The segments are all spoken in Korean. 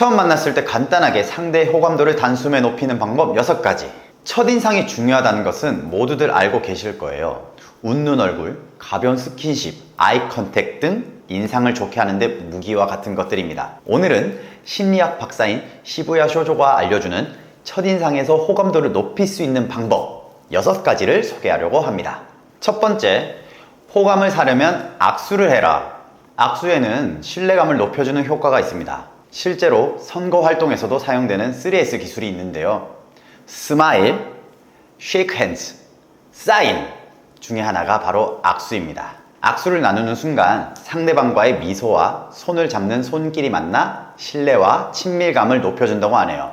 처음 만났을 때 간단하게 상대의 호감도를 단숨에 높이는 방법 6가지. 첫인상이 중요하다는 것은 모두들 알고 계실 거예요. 웃는 얼굴, 가벼운 스킨십, 아이 컨택 등 인상을 좋게 하는데 무기와 같은 것들입니다. 오늘은 심리학 박사인 시부야 쇼조가 알려주는 첫인상에서 호감도를 높일 수 있는 방법 6가지를 소개하려고 합니다. 첫 번째, 호감을 사려면 악수를 해라. 악수에는 신뢰감을 높여주는 효과가 있습니다. 실제로 선거 활동에서도 사용되는 3S 기술이 있는데요. 스마일, 쉐이크 핸즈, 사인 중에 하나가 바로 악수입니다. 악수를 나누는 순간 상대방과의 미소와 손을 잡는 손길이 만나 신뢰와 친밀감을 높여준다고 하네요.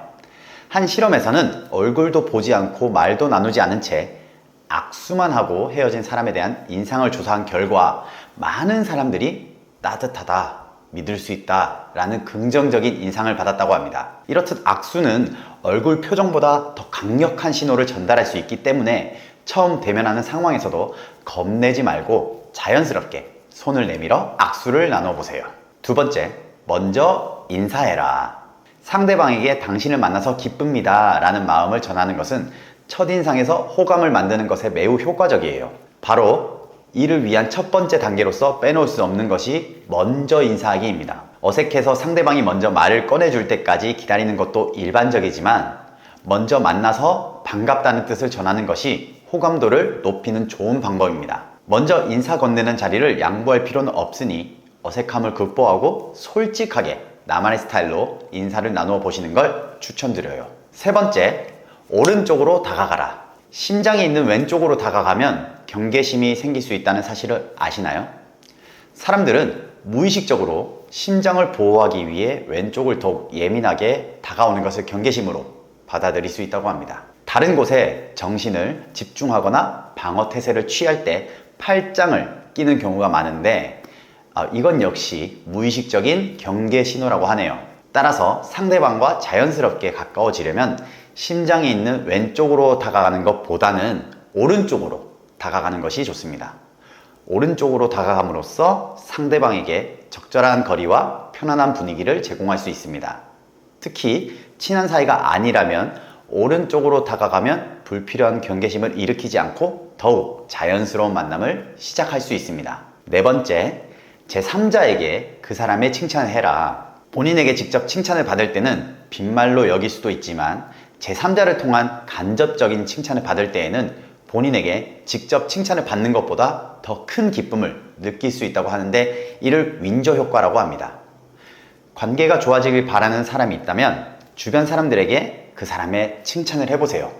한 실험에서는 얼굴도 보지 않고 말도 나누지 않은 채 악수만 하고 헤어진 사람에 대한 인상을 조사한 결과 많은 사람들이 따뜻하다, 믿을 수 있다 라는 긍정적인 인상을 받았다고 합니다. 이렇듯 악수는 얼굴 표정보다 더 강력한 신호를 전달할 수 있기 때문에 처음 대면하는 상황에서도 겁내지 말고 자연스럽게 손을 내밀어 악수를 나눠보세요. 두 번째, 먼저 인사해라. 상대방에게 당신을 만나서 기쁩니다 라는 마음을 전하는 것은 첫인상에서 호감을 만드는 것에 매우 효과적이에요. 바로 이를 위한 첫 번째 단계로서 빼놓을 수 없는 것이 먼저 인사하기입니다. 어색해서 상대방이 먼저 말을 꺼내줄 때까지 기다리는 것도 일반적이지만 먼저 만나서 반갑다는 뜻을 전하는 것이 호감도를 높이는 좋은 방법입니다. 먼저 인사 건네는 자리를 양보할 필요는 없으니 어색함을 극복하고 솔직하게 나만의 스타일로 인사를 나누어 보시는 걸 추천드려요. 세 번째, 오른쪽으로 다가가라. 심장이 있는 왼쪽으로 다가가면 경계심이 생길 수 있다는 사실을 아시나요? 사람들은 무의식적으로 심장을 보호하기 위해 왼쪽을 더욱 예민하게 다가오는 것을 경계심으로 받아들일 수 있다고 합니다. 다른 곳에 정신을 집중하거나 방어 태세를 취할 때 팔짱을 끼는 경우가 많은데 아, 이건 역시 무의식적인 경계 신호라고 하네요. 따라서 상대방과 자연스럽게 가까워지려면 심장이 있는 왼쪽으로 다가가는 것보다는 오른쪽으로 다가가는 것이 좋습니다. 오른쪽으로 다가감으로써 상대방에게 적절한 거리와 편안한 분위기를 제공할 수 있습니다. 특히 친한 사이가 아니라면 오른쪽으로 다가가면 불필요한 경계심을 일으키지 않고 더욱 자연스러운 만남을 시작할 수 있습니다. 네 번째, 제3자에게 그 사람의 칭찬을 해라. 본인에게 직접 칭찬을 받을 때는 빈말로 여길 수도 있지만 제3자를 통한 간접적인 칭찬을 받을 때에는 본인에게 직접 칭찬을 받는 것보다 더 큰 기쁨을 느낄 수 있다고 하는데 이를 윈저 효과라고 합니다. 관계가 좋아지길 바라는 사람이 있다면 주변 사람들에게 그 사람의 칭찬을 해보세요.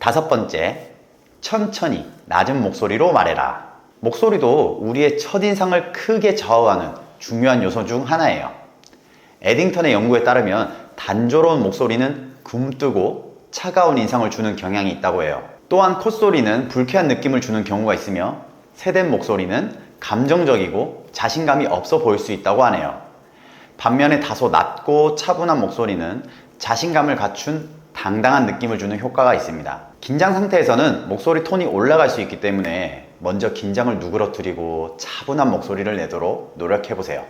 다섯 번째, 천천히 낮은 목소리로 말해라. 목소리도 우리의 첫인상을 크게 좌우하는 중요한 요소 중 하나예요. 에딩턴의 연구에 따르면 단조로운 목소리는 굼뜨고 차가운 인상을 주는 경향이 있다고 해요. 또한 콧소리는 불쾌한 느낌을 주는 경우가 있으며 세댄 목소리는 감정적이고 자신감이 없어 보일 수 있다고 하네요. 반면에 다소 낮고 차분한 목소리는 자신감을 갖춘 당당한 느낌을 주는 효과가 있습니다. 긴장 상태에서는 목소리 톤이 올라갈 수 있기 때문에 먼저 긴장을 누그러뜨리고 차분한 목소리를 내도록 노력해 보세요.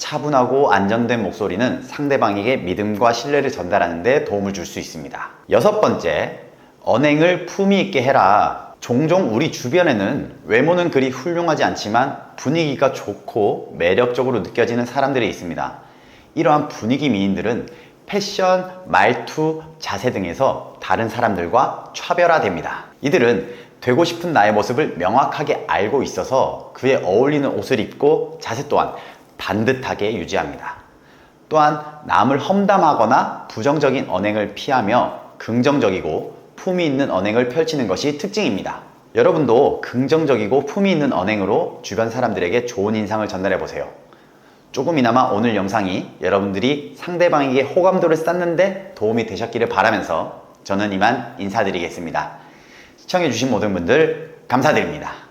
차분하고 안정된 목소리는 상대방에게 믿음과 신뢰를 전달하는 데 도움을 줄 수 있습니다. 여섯 번째, 언행을 품위 있게 해라. 종종 우리 주변에는 외모는 그리 훌륭하지 않지만 분위기가 좋고 매력적으로 느껴지는 사람들이 있습니다. 이러한 분위기 미인들은 패션, 말투, 자세 등에서 다른 사람들과 차별화됩니다. 이들은 되고 싶은 나의 모습을 명확하게 알고 있어서 그에 어울리는 옷을 입고 자세 또한 반듯하게 유지합니다. 또한 남을 험담하거나 부정적인 언행을 피하며 긍정적이고 품위 있는 언행을 펼치는 것이 특징입니다. 여러분도 긍정적이고 품위 있는 언행으로 주변 사람들에게 좋은 인상을 전달해 보세요. 조금이나마 오늘 영상이 여러분들이 상대방에게 호감도를 쌓는데 도움이 되셨기를 바라면서 저는 이만 인사드리겠습니다. 시청해주신 모든 분들 감사드립니다.